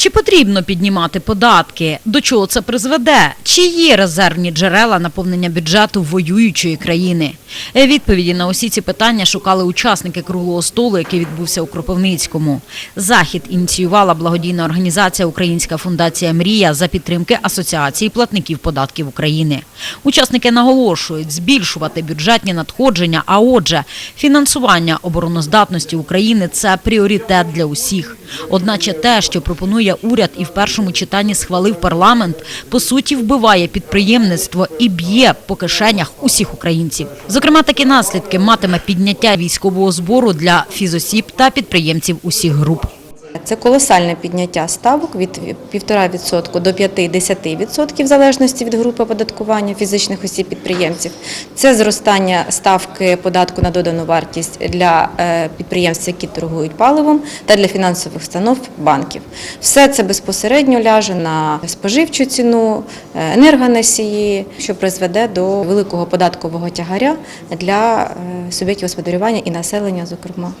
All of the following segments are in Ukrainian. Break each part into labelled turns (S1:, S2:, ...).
S1: Чи потрібно піднімати податки? До чого це призведе? Чи є резервні джерела наповнення бюджету воюючої країни? Е, Відповіді на усі ці питання шукали учасники круглого столу, який відбувся у Кропивницькому. Захід ініціювала благодійна організація Українська фундація Мрія за підтримки Асоціації платників податків України. Учасники наголошують збільшувати бюджетні надходження, а отже, фінансування обороноздатності України це пріоритет для усіх. Одначе те, що пропонує уряд і в першому читанні схвалив парламент, по суті вбиває підприємництво і б'є по кишенях усіх українців. Зокрема, такі наслідки матиме підняття військового збору для фізосіб та підприємців усіх груп.
S2: Це колосальне підняття ставок від 1,5% до 5-10% в залежності від групи оподаткування фізичних осіб підприємців. Це зростання ставки податку на додану вартість для е, підприємств, які торгують паливом, та для фінансових установ банків. Все це безпосередньо ляже на споживчу ціну, е, енергоносії, що призведе до великого податкового тягаря для е, суб'єктів господарювання і населення, зокрема.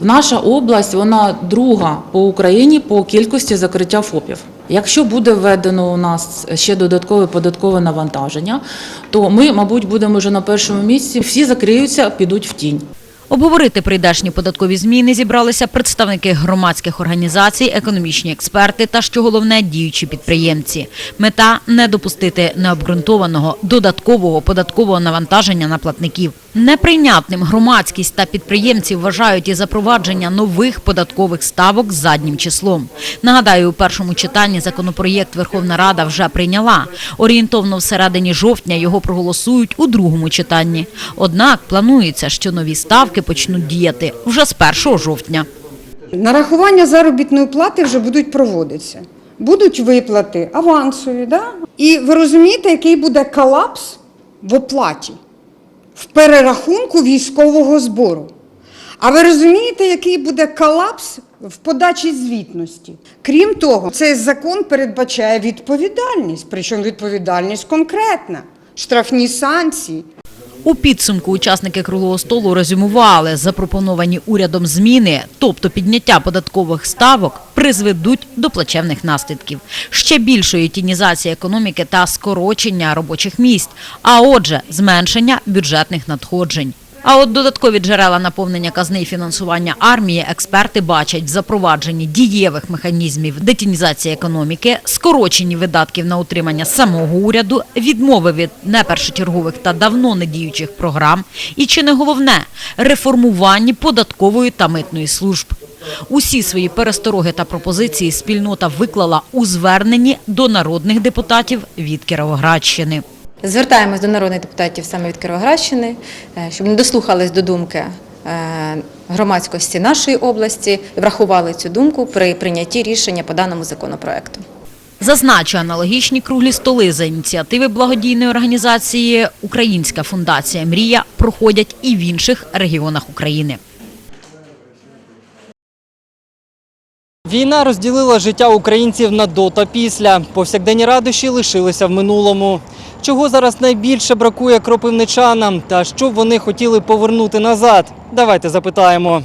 S3: Наша область вона друга по Україні по кількості закриття ФОПів. Якщо буде введено у нас ще додаткове податкове навантаження, то ми, мабуть, будемо вже на першому місці. Всі закриються, підуть в тінь.
S1: Обговорити прийдешні податкові зміни зібралися представники громадських організацій, економічні експерти та, що головне, діючі підприємці. Мета не допустити необґрунтованого додаткового податкового навантаження на платників. Неприйнятним громадськість та підприємці вважають і запровадження нових податкових ставок заднім числом. Нагадаю, у першому читанні законопроєкт Верховна Рада вже прийняла. Орієнтовно всередині жовтня його проголосують у другому читанні. Однак планується, що нові ставки почнуть діяти вже з 1 жовтня.
S4: Нарахування заробітної плати вже будуть проводитися. Будуть виплати авансові, да? і ви розумієте, який буде колапс в оплаті, в перерахунку військового збору. А ви розумієте, який буде колапс в подачі звітності? Крім того, цей закон передбачає відповідальність, причому відповідальність конкретна, штрафні санкції.
S1: У підсумку учасники круглого столу резюмували запропоновані урядом зміни, тобто підняття податкових ставок, призведуть до плачевних наслідків, ще більшої тінізації економіки та скорочення робочих місць, а отже, зменшення бюджетних надходжень. А от додаткові джерела наповнення казни і фінансування армії експерти бачать в запровадженні дієвих механізмів детінізації економіки, скороченні видатків на утримання самого уряду, відмови від непершочергових та давно недіючих програм і, чи не головне, реформуванні податкової та митної служб. Усі свої перестороги та пропозиції спільнота виклала у зверненні до народних депутатів від Кіровоградщини.
S2: Звертаємось до народних депутатів саме від Кіровоградщини, е, щоб не дослухались до думки е, громадськості нашої області, і врахували цю думку при прийнятті рішення по даному законопроекту.
S1: Зазначу, аналогічні круглі столи за ініціативи благодійної організації Українська фундація Мрія проходять і в інших регіонах України.
S5: Війна розділила життя українців на до та після. Повсякденні радощі лишилися в минулому. Чого зараз найбільше бракує кропивничанам та що б вони хотіли повернути назад? Давайте запитаємо.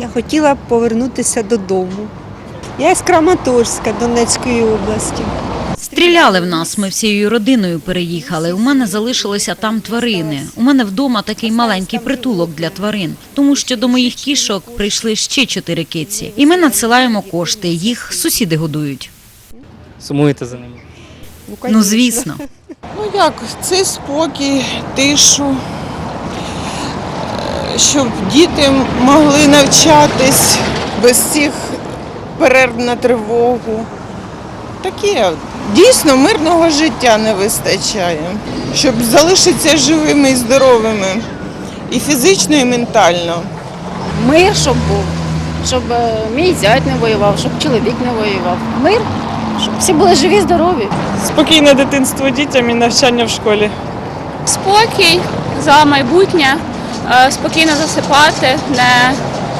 S6: Я хотіла б повернутися додому. Я з Краматорська Донецької області.
S1: Стріляли в нас, ми всією родиною переїхали. У мене залишилися там тварини. У мене вдома такий маленький притулок для тварин, тому що до моїх кішок прийшли ще чотири киці. І ми надсилаємо кошти. Їх сусіди годують.
S5: Сумуєте за ними.
S1: Ну звісно.
S7: Ну як, це спокій, тишу, е, щоб діти могли навчатись без цих перерв на тривогу. Таке дійсно мирного життя не вистачає, щоб залишитися живими і здоровими і фізично, і ментально.
S8: Мир, щоб був, щоб е, мій зять не воював, щоб чоловік не воював. Мир, щоб всі були живі, здорові.
S9: Спокійне дитинство дітям і навчання в школі.
S10: спокій за майбутнє, е, спокійно засипати, не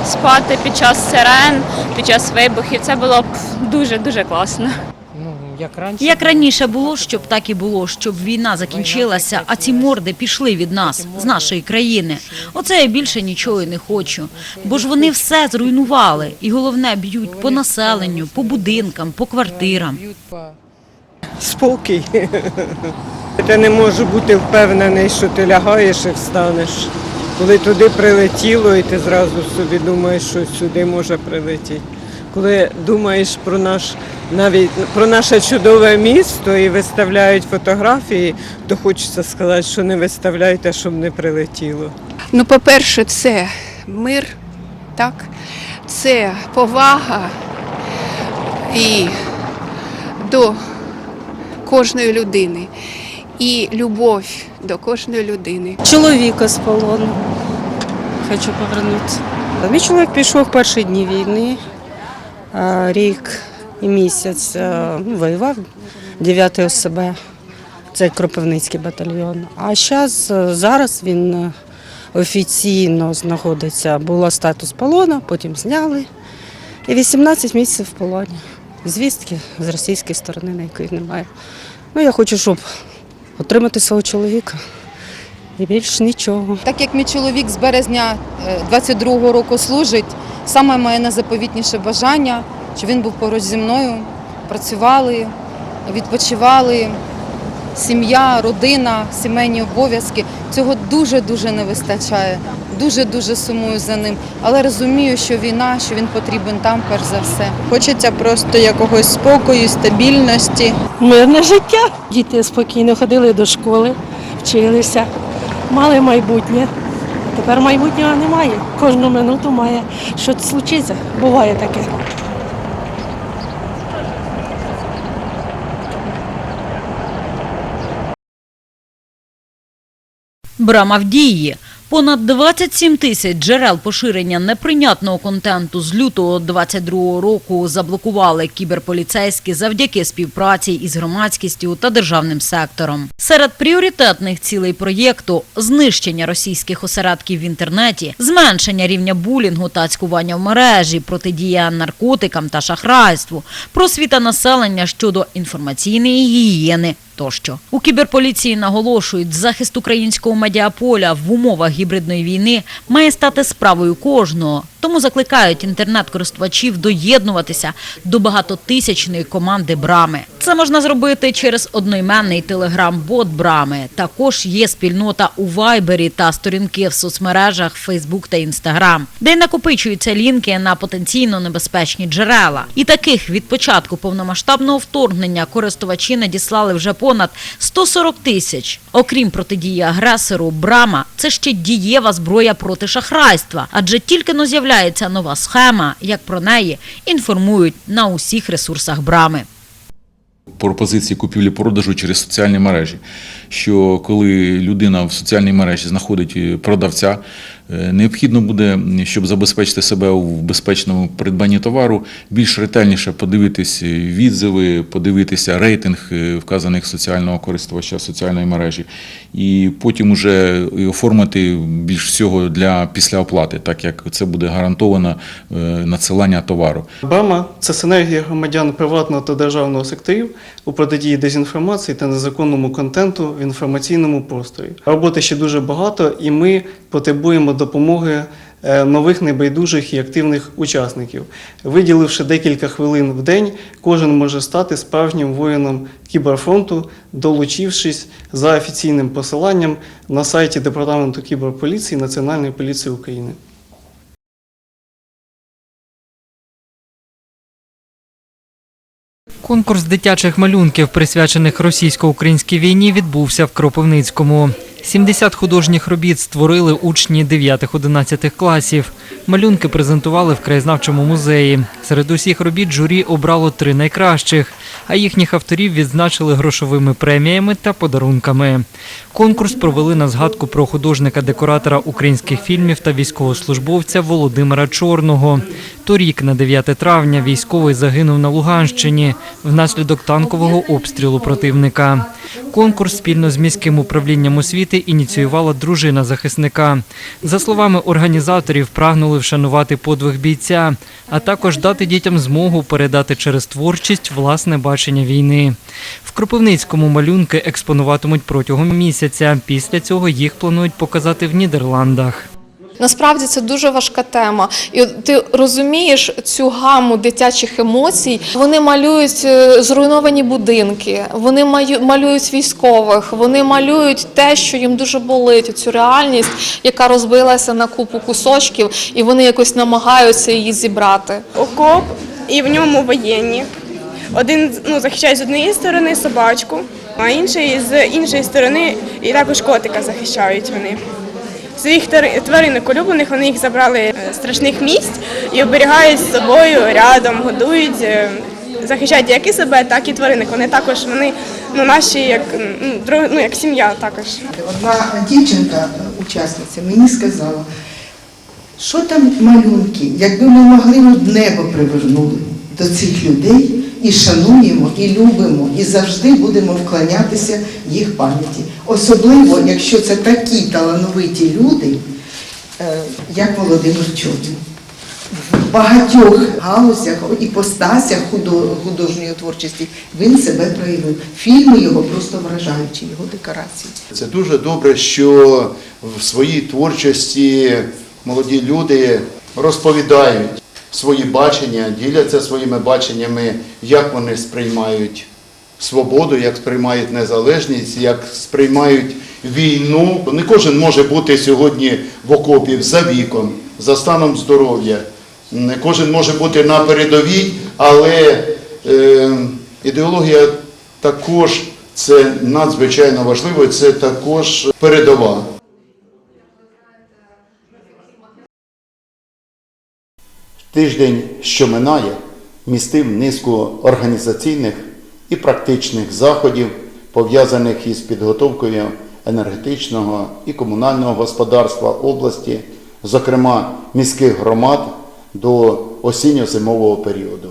S10: спати під час сирен, під час вибухів. Це було б дуже дуже класно.
S11: Як раніше.
S1: Як раніше було, щоб так і було, щоб війна закінчилася, а ці морди пішли від нас, з нашої країни. Оце я більше нічого і не хочу. Бо ж вони все зруйнували. І головне, б'ють по населенню, по будинкам, по квартирам.
S12: Спокій. Ти не можеш бути впевнений, що ти лягаєш і встанеш. Коли туди прилетіло, і ти зразу собі думаєш, що сюди може прилетіти. Коли думаєш про наш навіть про наше чудове місто і виставляють фотографії, то хочеться сказати, що не виставляйте, щоб не прилетіло.
S13: Ну, по-перше, це мир, так? це повага і до кожної людини, і любов до кожної людини.
S11: чоловіка з полону. Хочу повернутися. Мій чоловік пішов в перші дні війни, рік і місяць ну, воював 9 ОСБ, це Кропивницький батальйон. А зараз, зараз він е, офіційно знаходиться, була статус полону, потім зняли. І 18 місяців в полоні. Звістки з російської сторони, на якої немає. Ну, я хочу, щоб отримати свого чоловіка. І більш нічого.
S2: Так як мій чоловік з березня 22-го року служить, саме моє найзаповітніше бажання, щоб він був поруч зі мною, працювали, відпочивали, сім'я, родина, сімейні обов'язки. Цього дуже-дуже не вистачає. Дуже-дуже сумую за ним. Але розумію, що війна, що він потрібен там, перш за все.
S7: Хочеться просто якогось спокою, стабільності.
S11: Мирне життя. Діти спокійно ходили до школи, вчилися, мали майбутнє. Тепер майбутнього немає. Кожну минуту має щось случитися. Буває таке.
S1: Брама в дії. Понад 27 тисяч джерел поширення неприйнятного контенту з лютого 22 року заблокували кіберполіцейські завдяки співпраці із громадськістю та державним сектором. Серед пріоритетних цілей проєкту знищення російських осередків в інтернеті, зменшення рівня булінгу та цькування в мережі, протидія наркотикам та шахрайству, просвіта населення щодо інформаційної гігієни тощо. У кіберполіції наголошують, захист українського медіаполя в умовах гібридної війни має стати справою кожного. Тому закликають інтернет-користувачів доєднуватися до багатотисячної команди Брами. Це можна зробити через одноіменний телеграм-бот Брами. Також є спільнота у Вайбері та сторінки в соцмережах Фейсбук та Інстаграм, де накопичуються лінки на потенційно небезпечні джерела. І таких від початку повномасштабного вторгнення користувачі надіслали вже понад 140 тисяч. Окрім протидії агресору, Брама це ще дієва зброя проти шахрайства, адже тільки но з'являється нова схема, як про неї інформують на усіх ресурсах Брами.
S14: пропозиції купівлі-продажу через соціальні мережі. Що коли людина в соціальній мережі знаходить е, продавця, е, необхідно буде, щоб забезпечити себе у безпечному придбанні товару, більш ретельніше подивитись відзиви, подивитися рейтинг е, вказаних соціального користувача соціальної мережі, і потім уже оформити більш всього для післяоплати, так як це буде гарантовано е, надсилання товару.
S15: Брама це синергія громадян приватного та державного секторів у протидії дезінформації та незаконному контенту в інформаційному просторі. Роботи ще дуже багато, і ми потребуємо допомоги е, нових небайдужих і активних учасників. Виділивши декілька хвилин в день, кожен може стати справжнім воїном кіберфронту, долучившись за офіційним посиланням на сайті Департаменту кіберполіції Національної поліції України.
S5: Конкурс дитячих малюнків, присвячених російсько-українській війні, відбувся в Кропивницькому. 70 художніх робіт створили учні 9-11 класів. Малюнки презентували в краєзнавчому музеї. Серед усіх робіт журі обрало три найкращих, а їхніх авторів відзначили грошовими преміями та подарунками. Конкурс провели на згадку про художника-декоратора українських фільмів та військовослужбовця Володимира Чорного. Торік, на 9 травня, військовий загинув на Луганщині внаслідок танкового обстрілу противника. Конкурс спільно з міським управлінням освіти квіти ініціювала дружина захисника. За словами організаторів, прагнули вшанувати подвиг бійця, а також дати дітям змогу передати через творчість власне бачення війни. В Кропивницькому малюнки експонуватимуть протягом місяця. Після цього їх планують показати в Нідерландах.
S16: Насправді це дуже важка тема, і ти розумієш цю гаму дитячих емоцій. Вони малюють е, зруйновані будинки, вони малюють військових, вони малюють те, що їм дуже болить, цю реальність, яка розбилася на купу кусочків, і вони якось намагаються її зібрати.
S17: окоп, і в ньому воєнні. Один ну, захищає з однієї сторони собачку, а інший з іншої сторони і також котика захищають вони. Своїх твари- тваринок улюблених вони їх забрали е, з страшних місць і оберігають з собою рядом, годують, е, захищають як і себе, так і тваринок. Вони також вони ну, наші як, ну, ну, як сім'я також.
S18: Одна дівчинка, учасниця, мені сказала, що там малюнки, якби ми могли небо привернули до цих людей і шануємо, і любимо, і завжди будемо вклонятися їх пам'яті. Особливо, якщо це такі талановиті люди, е, як Володимир Чотін. В багатьох галузях і постасях худо- художньої творчості він себе проявив. Фільми його просто вражаючі, його декорації.
S19: Це дуже добре, що в своїй творчості молоді люди розповідають свої бачення, діляться своїми баченнями, як вони сприймають свободу, як сприймають незалежність, як сприймають війну. Не кожен може бути сьогодні в окопі за віком, за станом здоров'я. Не кожен може бути на передовій, але е, ідеологія також це надзвичайно важливо, це також передова. Тиждень, що минає, містив низку організаційних і практичних заходів, пов'язаних із підготовкою енергетичного і комунального господарства області, зокрема міських громад до осінньо-зимового періоду.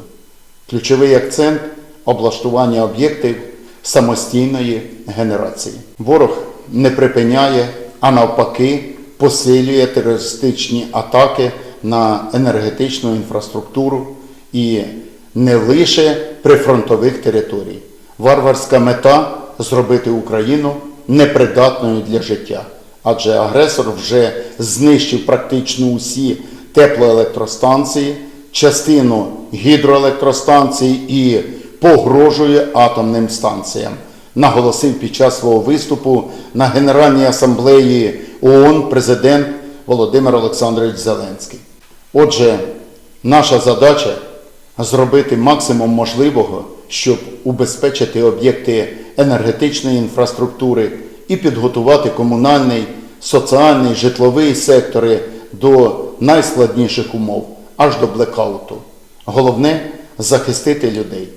S19: Ключовий акцент облаштування об'єктів самостійної генерації. Ворог не припиняє, а навпаки, посилює терористичні атаки на енергетичну інфраструктуру і не лише прифронтових територій. Варварська мета зробити Україну непридатною для життя, адже агресор вже знищив практично усі теплоелектростанції, частину гідроелектростанцій і погрожує атомним станціям, наголосив під час свого виступу на Генеральній асамблеї ООН президент Володимир Олександрович Зеленський. Отже, наша задача зробити максимум можливого, щоб убезпечити об'єкти енергетичної інфраструктури і підготувати комунальний, соціальний, житловий сектори до найскладніших умов, аж до блекауту. Головне захистити людей.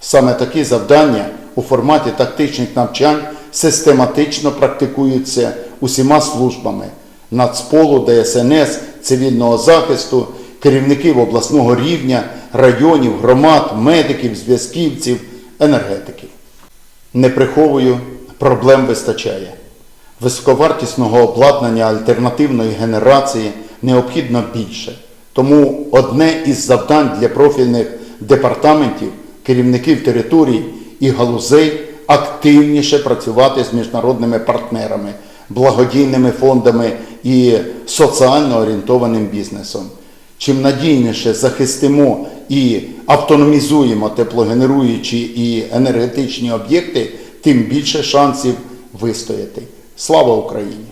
S19: Саме такі завдання у форматі тактичних навчань систематично практикуються усіма службами Нацполу, ДСНС, цивільного захисту, керівників обласного рівня, районів, громад, медиків, зв'язківців, енергетиків. Не приховую, проблем вистачає. Високовартісного обладнання альтернативної генерації необхідно більше. Тому одне із завдань для профільних департаментів, керівників територій і галузей активніше працювати з міжнародними партнерами, благодійними фондами і соціально орієнтованим бізнесом. Чим надійніше захистимо і автономізуємо теплогенеруючі і енергетичні об'єкти, тим більше шансів вистояти. Слава Україні!